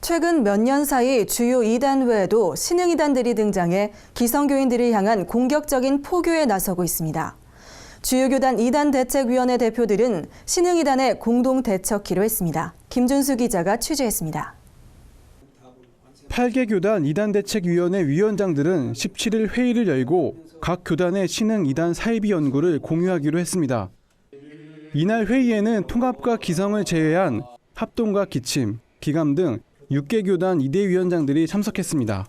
최근 몇 년 사이 주요 이단 외에도 신흥 이단들이 등장해 기성교인들을 향한 공격적인 포교에 나서고 있습니다. 주요 교단 이단 대책위원회 대표들은 신흥 이단에 공동 대처키로 했습니다. 김준수 기자가 취재했습니다. 8개 교단 이단 대책위원회 위원장들은 17일 회의를 열고 각 교단의 신흥 이단 사이비 연구를 공유하기로 했습니다. 이날 회의에는 통합과 기성을 제외한 합동과 기침, 기감 등 6개 교단 이대 위원장들이 참석했습니다.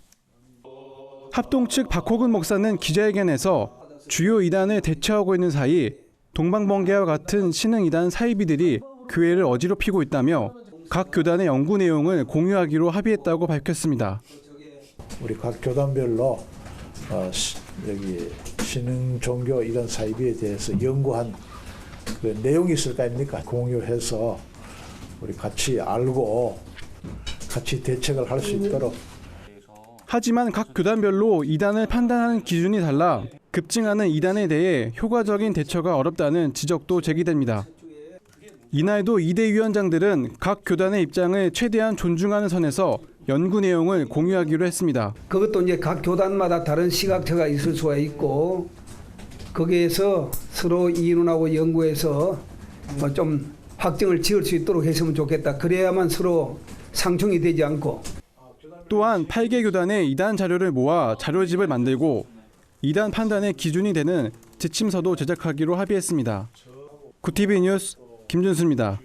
합동 측 박호근 목사는 기자회견에서 주요 이단을 대처하고 있는 사이 동방번개와 같은 신흥 이단 사이비들이 교회를 어지럽히고 있다며 각 교단의 연구 내용을 공유하기로 합의했다고 밝혔습니다. 우리 각 교단별로 어, 시- 여기 신흥 종교 이런 사이비에 대해서 연구한 그 내용이 있을 거 아닙니까? 공유해서 우리 같이 알고 같이 대책을 할 수 있도록 하지만 각 교단별로 이단을 판단하는 기준이 달라 급증하는 이단에 대해 효과적인 대처가 어렵다는 지적도 제기됩니다. 이날도 이대 위원장들은 각 교단의 입장을 최대한 존중하는 선에서 연구 내용을 공유하기로 했습니다. 그것도 이제 각 교단마다 다른 시각처가 있을 수가 있고 거기에서 서로 이론하고 연구해서 뭐좀 확정을 지을 수 있도록 했으면 좋겠다. 그래야만 서로 상충이 되지 않고 또한 8개 교단의 이단 자료를 모아 자료집을 만들고 이단 판단의 기준이 되는 지침서도 제작하기로 합의했습니다. 구티비 뉴스 김준수입니다.